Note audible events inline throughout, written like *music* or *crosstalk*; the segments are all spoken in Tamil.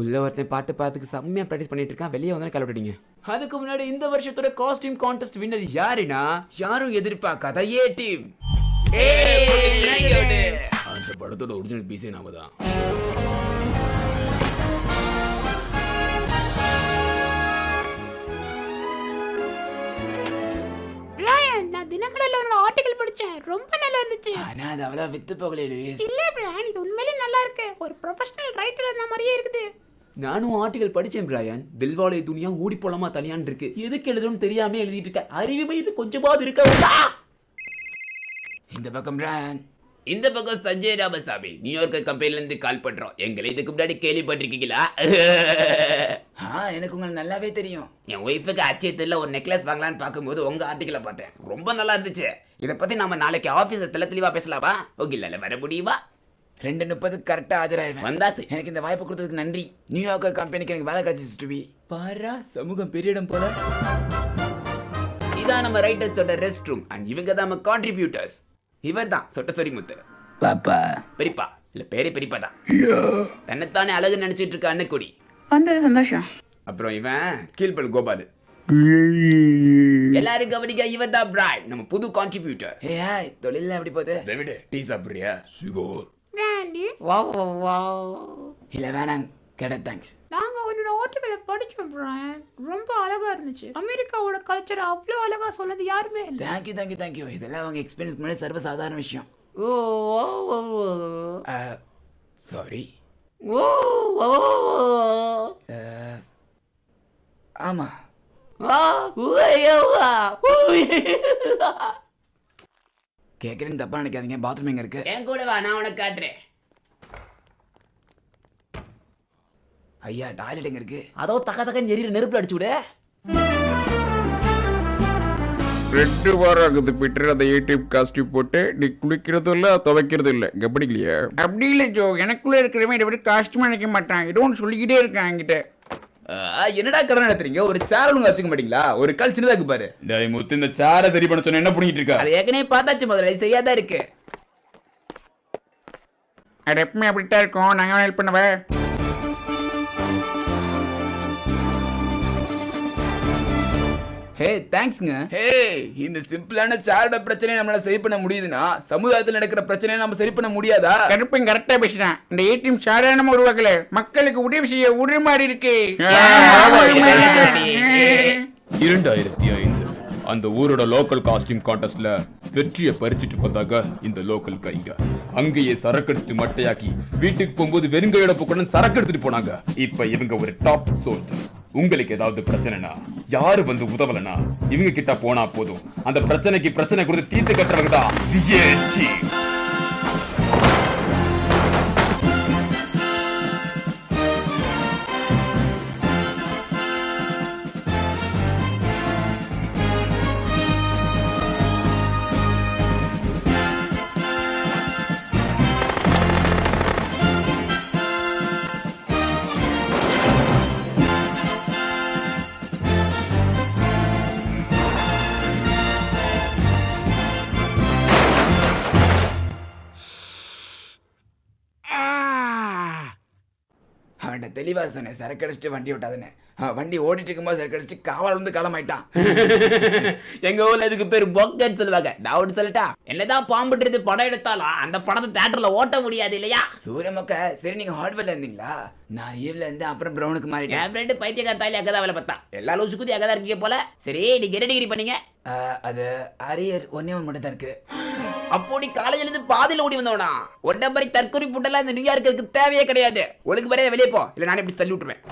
உள்ள ஒருத்தன் பாட்டு பார்த்துக்கு செம்மையா ப்ராக்டிஸ் பண்ணிட்டு இருக்கான். வெளியே வந்து கிளப்பிட்டீங்க அதுக்கு முன்னாடி இந்த வருஷத்தோட காஸ்டியூம் கான்டெஸ்ட் வின்னர் யாருன்னா யாரும் எதிர்பார்க்காத ஏ டீம் அந்த படத்தோட ஒரிஜினல் பீஸே நாம தான். நான் தினமலர்ல உன்னோட ஆர்டிகல் படிச்சேன். ரொம்ப நல்லா இருந்துச்சு. ஆனா அது அவ்வளவு வித்து போகல லூயிஸ். இல்ல பிராயன் இது உண்மையிலே நல்லா இருக்கு. ஒரு ப்ரொஃபஷனல் ரைட்டர் இருந்த மாதிரியே இருக்குது. நானும் ஆர்டிகல் படிச்சேன் பிராயன். தில்வாலே துனியா ஓடி போலாமா தனியான் இருக்கு எதுக்கு எழுதணும்னு தெரியாம எழுதிட்டு இருக்க. அறிவுமை இது கொஞ்சமாவது இருக்க? இந்த பக்கம் பிராயன். இந்த பக்கம் சஞ்சய் ராமசாமி நியூயார்க் கம்பெனில இருந்து கால் பண்றோம். எங்களை இதுக்கு முன்னாடி கேள்விப்பட்டிருக்கீங்களா? ஆ எனக்கு உங்களுக்கு நல்லாவே தெரியும். என் ஒய்ஃபுக்கு அச்சயத்தில் ஒரு நெக்லஸ் வாங்கலாம்னு பார்க்கும்போது உங்க ஆர்டிக்கலை பார்த்தேன். ரொம்ப நல்லா இருந்துச்சு. இதை பத்தி நாம நாளைக்கு ஆபீஸ்ல தெள்ள தெளிவா பேசலாமா? ஓகே இல்ல வர முடியுமா? ரெண்டு முப்பது கரெக்டாக ஆஜராயிருவேன் வந்தாசு. எனக்கு இந்த வாய்ப்பு கொடுத்ததுக்கு நன்றி. நியூயார்க் கம்பெனிக்கு எனக்கு வேலை கிடைச்சிச்சு டுபி பாரா சமூகம் பெரிய இடம் போல. இதான் நம்ம ரைட்டர்ஸோட ரெஸ்ட் ரூம் அண்ட் இவங்க தான் நம்ம கான்ட்ரிபியூட்டர்ஸ் இவர் தான் சொட்ட சொரி முத்து. பாப்பா. பெரியப்பா இல்ல பேரே பெரியப்பா தான். தன்னைத்தானே அழகு நினைச்சிட்டு இருக்க அன்னக்குடி. வந்தது சந்தோஷம். அப்புறம் இவன் கீழ்பல் கோபால். எல்லாரும் கவனிக்க இவன் தான் பிராட் நம்ம புது கான்ட்ரிபியூட்டர் ஏ ஹாய் தொழில எப்படி போகுது? டீ சாப்பிடுறியா? சுகோர் பிராண்டி இல்ல வேணாம். கேட தேங்க்ஸ் நாங்க உன்னோட ஆர்டிகலை படிச்சோம் ரொம்ப அழகா இருந்துச்சு. அமெரிக்காவோட கல்ச்சர் அவ்வளோ அழகா சொன்னது யாருமே இல்லை. தேங்க்யூ தேங்க்யூ தேங்க்யூ இதெல்லாம் அவங்க எக்ஸ்பீரியன்ஸ் முன்னாடி சர்வ சாதாரண விஷயம் சாரி ஆமா. கேக்குறேன்னு தப்பா நினைக்காதீங்க. பாத்ரூம் எங்க இருக்கு? என் கூட வா நான் உனக்கு காட்டுறேன். ஐயா டாய்லெட் எங்க இருக்கு? அதோ தக்க தக்க எரியிற நெருப்புல அடிச்சு விடு. ரெண்டு வாரம் ஆகுது பீட்டர் அந்த யூடியூப் காஸ்டியூம் போட்டு நீ குளிக்கிறதும் இல்லை துவைக்கிறதும் இல்லை. கவனிக்கலையா அப்படி இல்லை ஜோ. எனக்குள்ள இருக்கிறவன் இதை விட காஸ்ட்யூம் நினைக்க மாட்டான். ஏதோ ஒன்று சொல்லிக்கிட்டே இருக்கான் என்கிட்ட. என்னடா கடன் நடத்துறீங்க? ஒரு சேர் ஒழுங்கா வச்சுக்க மாட்டீங்களா? ஒரு கால் சின்னதா இருக்கு பாரு. டேய் முத்து இந்த சேரை சரி பண்ண சொன்ன என்ன பண்ணிட்டு இருக்கா? அது ஏற்கனவே பார்த்தாச்சு முதல்ல இது சரியாதான் இருக்கு. அது எப்பவுமே அப்படித்தான் இருக்கும். நாங்கள் ஹெல்ப் பண்ணவே ஹே தேங்க்ஸ்ங்க ஹே இந்த சிம்பிளான சேரோட பிரச்சனையை நம்மளால சரி பண்ண முடியுதுன்னா சமுதாயத்தில் நடக்கிற பிரச்சனையை நம்ம சரி பண்ண முடியாதா? கருப்பன் கரெக்டாக பேசிட்டான். இந்த ஏடிஎம் சாதாரணமா உருவாக்கல. மக்களுக்கு உதவி செய்ய உருமாறி இருக்கு. இரண்டாயிரத்தி ஐந்து அந்த ஊரோட லோக்கல் காஸ்டியூம் கான்டெஸ்ட்ல வெற்றியை பறிச்சிட்டு வந்தாங்க இந்த லோக்கல் கைங்க. அங்கேயே சரக்கு எடுத்து மட்டையாக்கி வீட்டுக்கு போகும்போது வெறுங்கையோட போக்கணும் சரக்கு எடுத்துட்டு போனாங்க. இப்ப இவங்க ஒரு டாப் சோல்ஜர் உங்களுக்கு ஏதாவது பிரச்சனைனா யாரு வந்து உதவலனா இவங்க கிட்ட போனா போதும். அந்த பிரச்சனைக்கு பிரச்சனை கொடுத்து தீர்த்து கட்டுறவங்க தான் The A-Team. அவன்கிட்ட தெளிவா சொன்னேன் சரக்கு அடிச்சுட்டு வண்டி விட்டாதுன்னு. வண்டி ஓடிட்டு இருக்கும்போது சரக்கு அடிச்சுட்டு காவல் வந்து களமாயிட்டான் எங்க ஊர்ல இதுக்கு பேர் பொக்கன்னு சொல்லுவாங்க. நான் ஒன்று சொல்லட்டா? என்னதான் பாம்புன்றது படம் எடுத்தாலும் அந்த படத்தை தியேட்டர்ல ஓட்ட முடியாது இல்லையா? சூரியமக்க சரி நீங்க ஹார்ட்வேர்ல இருந்தீங்களா? நான் ஈவ்ல இருந்து அப்புறம் பிரவுனுக்கு மாறிட்டேன். என் ஃப்ரெண்டு பைத்தியக்கார தாலி அங்கே தான் வேலை பார்த்தா எல்லா லூசு குதி அங்கே தான் இருக்கீங்க போல. சரி நீங்க என்ன டிகிரி பண்ணீங்க? அது அரியர் ஒன்னே ஒன்று மட்டும் தான் இருக்கு. அப்போ நீ காலேஜ்ல இருந்து பாதியில ஓடி வந்தவனா? ஒன்றை மாதிரி தற்கொலை புட்டெல்லாம் இந்த நியூயார்க்கு தேவையே கிடையாது. ஒழுங்கு மாதிரி வெளியே போ. இல்லை நானே இப்படி தள்ளி விட்டுருவேன்.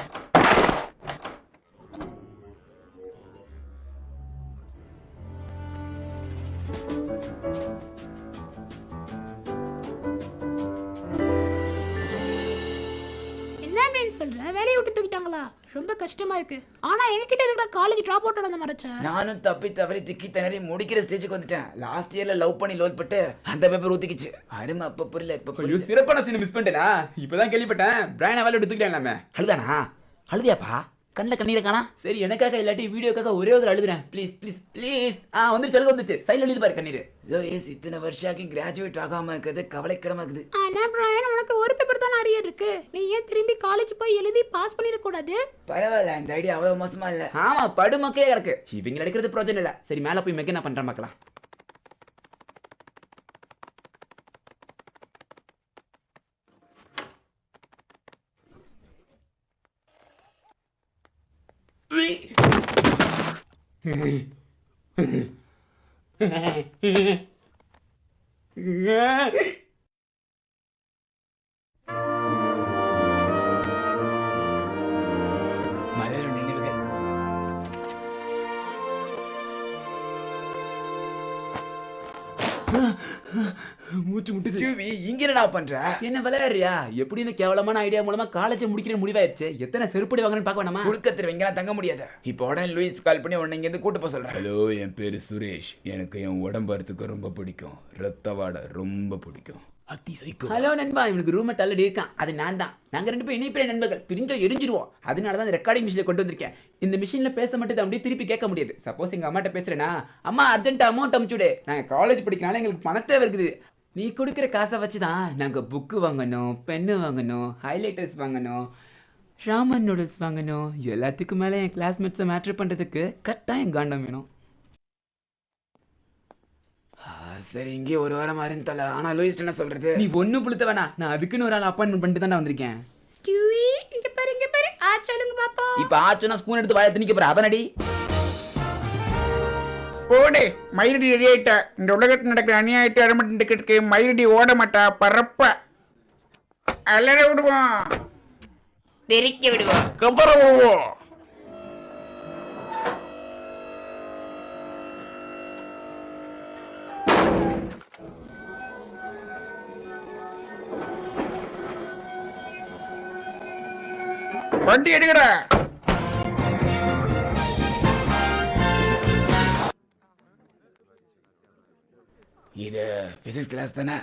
என்ன அப்படின்னு சொல்ற? வேலையை விட்டு தூக்கிட்டாங்களா? ரொம்ப கஷ்டமா இருக்கு. ஆனா எங்ககிட்ட இருக்கிற காலேஜ் ட்ராப் அவுட் வந்து மறைச்ச? நானும் தப்பி தவறி திக்கி திணறி முடிக்கிற ஸ்டேஜுக்கு வந்துட்டேன். லாஸ்ட் இயர்ல லவ் பண்ணி லோல் பட்டு அந்த பேப்பர் ஊத்திக்கிச்சு. அருமை அப்ப புரியல இப்ப ஐயோ சிறப்பான சீன் மிஸ் பண்ணிட்டேனா? இப்பதான் கேள்விப்பட்டேன். பிராயனை வேலை எடுத்துக்கிட்டேன் அழுதானா? அழுதியாப்பா? கண்ணில் கண்ணீரை காணா. சரி எனக்காக இல்லாட்டி வீடியோக்காக ஒரே ஒரு அழுதுறேன். ப்ளீஸ் ப்ளீஸ் ப்ளீஸ் ஆ வந்துருச்சு அழுக வந்துச்சு சைடில் எழுதி பாரு கண்ணீர். இதோ ஏஸ் இத்தனை வருஷம் கிராஜுவேட் ஆகாம இருக்குது கவலைக்கிடமா இருக்குது. ஆனா பிராயன் உனக்கு ஒரு பேப்பர் தான் அரியர் இருக்கு. நீ ஏன் திரும்பி காலேஜ் போய் எழுதி பாஸ் பண்ணிடக்கூடாது? பரவாயில்ல இந்த ஐடியா அவ்வளவு மோசமா இல்ல. ஆமா படுமொக்கையே கிடக்கு. இவங்க எடுக்கிறது பிரோஜனம் இல்ல. சரி மேல போய் மெக்க என்ன பண்றேன் பார்க்கலாம் 으 *laughs* *laughs* *laughs* மூச்சு முட்டுச்சு. இங்க என்னடா பண்ற? என்ன விளையாடுறியா? எப்படி இந்த கேவலமான ஐடியா மூலமா காலேஜ் முடிக்கிற முடிவாயிருச்சு. எத்தனை செருப்படி வாங்கன்னு பார்க்க வேணாமா குடுக்க தருவீங்களா தங்க முடியாது. இப்போ உடனே லூயிஸ் கால் பண்ணி உடனே இங்க இருந்து கூட்டு போக சொல்றேன். ஹலோ என் பேரு சுரேஷ். எனக்கு என் உடம்பறதுக்கு ரொம்ப பிடிக்கும். ரத்த வாடை ரொம்ப பிடிக்கும். அத்தி ஹலோ நண்பா இவனுக்கு ரூம் தள்ளடி இருக்கான். அது நான் தான். நாங்கள் ரெண்டு பேரும் இணைப்பிற நண்பர்கள். பிரிஞ்சோ எரிஞ்சிருவோம். அதனால தான் ரெக்கார்டிங் மிஷினில் கொண்டு வந்திருக்கேன். இந்த மிஷினில் பேச மட்டும் அப்படியே திருப்பி கேட்க முடியாது. சப்போஸ் எங்கள் அம்மாட்ட பேசுகிறேன்னா அம்மா அர்ஜென்ட் அமௌண்ட் அமுச்சுடு நாங்கள் காலேஜ் படிக்கனால எங்களுக்கு பணத்தே இருக்குது. நீ கொடுக்குற காசை வச்சு தான் நாங்கள் புக்கு வாங்கணும் பென்னு வாங்கணும் ஹைலைட்டர்ஸ் வாங்கணும் ஷாமன் நூடுல்ஸ் வாங்கணும். எல்லாத்துக்கும் மேலே என் கிளாஸ்மேட்ஸை மேட்ரு பண்ணுறதுக்கு கட்டாயம் காண்டம் வேணும். சரி இங்கே ஒரு வாரம் அறிந்தல ஆனா லூயிஸ் என்ன சொல்றது? நீ ஒண்ணு புளுத்த வேணா நான் அதுக்குன்னு ஒரு ஆள் அப்பாயின்மெண்ட் பண்ணிட்டு தான் வந்திருக்கேன். ஸ்டூவி இங்க பாரு இங்க பாரு. ஆ சொல்லுங்க பாப்போம். இப்ப ஆச்சுன்னா ஸ்பூன் எடுத்து வாய திணிக்க போற. அதனடி. போடு மயிலடி ரெடி ஆயிட்டா. இந்த உலகத்தில் நடக்கிற அநியாயத்தை அடமட்டுக்கு மயிலடி ஓட மாட்டா பறப்ப அலற விடுவோம். தெரிக்க விடுவோம். கபர விடுவோம். வண்டி எடுக்கடா இது பிசிக்ஸ் கிளாஸ் தானே?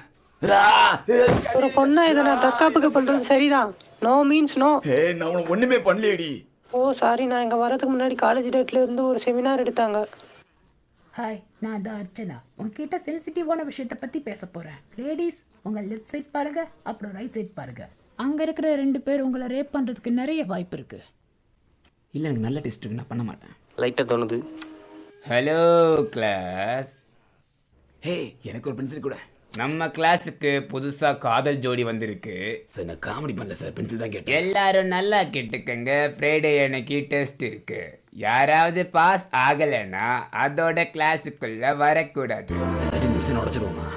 ஒரு பொண்ணை இதை நான் தற்காப்புக்கு பண்றது சரிதான். நோ மீன்ஸ் நோ ஏ நான் உனக்கு ஒண்ணுமே பண்ணலையடி. ஓ சாரி நான் இங்க வரதுக்கு முன்னாடி காலேஜ் டேட்ல இருந்து ஒரு செமினார் எடுத்தாங்க. ஹாய் நான் தான் அர்ச்சனா. உங்ககிட்ட சென்சிட்டிவான விஷயத்தை பத்தி பேச போறேன். லேடிஸ் உங்க லெஃப்ட் சைட் பாருங்க அப்புறம் ரைட் சைட் பாருங்க. அங்க இருக்கிற ரெண்டு பேர் உங்களை ரேப் பண்றதுக்கு நிறைய வாய்ப்பு இருக்கு. இல்ல எனக்கு நல்ல டெஸ்ட் இருக்கு. நான் பண்ண மாட்டேன். லைட்டா தோணுது. ஹலோ கிளாஸ் ஹே எனக்கு ஒரு பென்சில் கூட. நம்ம கிளாஸுக்கு புதுசா காதல் ஜோடி வந்திருக்கு. சார் நான் காமெடி பண்ணல சார். பென்சில் தான் கேட்டேன். எல்லாரும் நல்லா கேட்டுக்கங்க. ஃப்ரைடே அன்னைக்கு டெஸ்ட் இருக்கு. யாராவது பாஸ் ஆகலைன்னா அதோட கிளாஸுக்குள்ள வரக்கூடாது. சார் இந்த மிஷின் உடச்சிருவோமா?